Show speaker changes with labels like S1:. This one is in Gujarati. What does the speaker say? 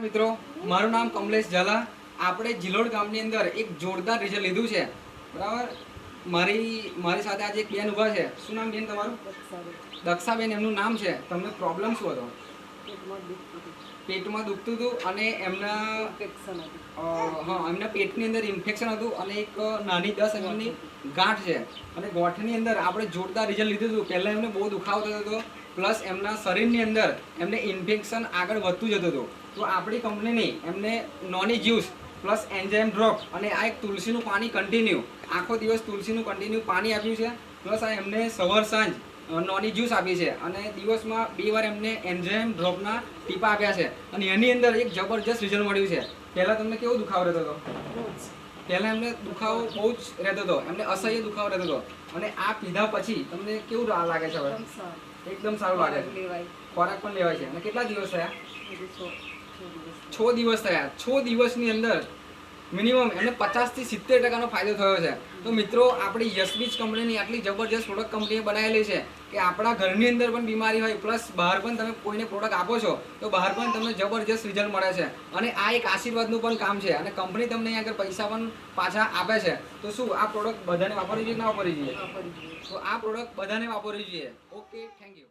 S1: મિત્રો મારું નામ કમલેશ ઝાલા. આપણે જિલોડ ગામની અંદર એક જોરદાર રિઝલ્ટ લીધું છે. બરાબર? મારી મારી સાથે આજે એક બેન ઊભા છે. શું નામ બેન તમારું? દક્ષાબેન. એમનું નામ છે. તમને પ્રોબ્લેમ શું હતો? પેટમાં દુખતું હતું. અને એમના હા એમના પેટની અંદર ઇન્ફેક્શન હતું અને એક નાની દસ એમની ગાંઠ છે. અને ગોઠની અંદર આપણે જોરદાર રિઝલ્ટ લીધું હતું. પહેલાં એમને બહુ દુખાવો થતો હતો પ્લસ એમના શરીરની અંદર એમને ઇન્ફેક્શન આગળ વધતું જતું હતું. તો આપણી કંપનીની એમને noni juice plus enzyme drop અને આ એક તુલસીનું પાણી કન્ટિન્યુ આખો દિવસ તુલસીનું કન્ટિન્યુ પાણી આપ્યું છે. પ્લસ આ એમને સવાર સાંજ નોની જ્યુસ આપી છે. અને દિવસમાં બે વાર એમને એન્જાઇમ ડ્રોપના ટીપા આપ્યા છે. અને એની અંદર એક જબરજસ્ત રિઝલ્ટ મળ્યું છે. પહેલાં તમને કેવો દુખાવો રહેતો હતો? પહેલાં એમને દુખાવો બહુ જ રહેતો હતો. એમને અસહ્ય દુખાવો રહેતો હતો. અને આ પીધા પછી તમને કેવું લાગે છે હવે? એકદમ સારું. લાગે છે. ખોરાક પણ લેવાય છે. અને કેટલા દિવસ થયા? છ દિવસ થયા. છ દિવસની અંદર મિનિમમ એમને પચાસથી સિત્તેર ટકાનો ફાયદો થયો છે. તો મિત્રો, આપણી યશબીજ કંપનીની આટલી જબરજસ્ત પ્રોડક્ટ કંપનીએ બનાવેલી છે કે આપણા ઘરની અંદર પણ બીમારી હોય પ્લસ બહાર પણ તમે કોઈને પ્રોડક્ટ આપો છો, તો બહાર પણ તમને જબરજસ્ત રિઝલ્ટ મળે છે. અને આ એક આશીર્વાદનું પણ કામ છે. અને કંપની તમને અહીંયા આગળ પૈસા પણ પાછા આપે છે. તો શું, આ પ્રોડક્ટ બધાને વાપરવી જોઈએ ના વાપરવી જોઈએ? તો આ પ્રોડક્ટ બધાને વાપરવી જોઈએ. Okay thank you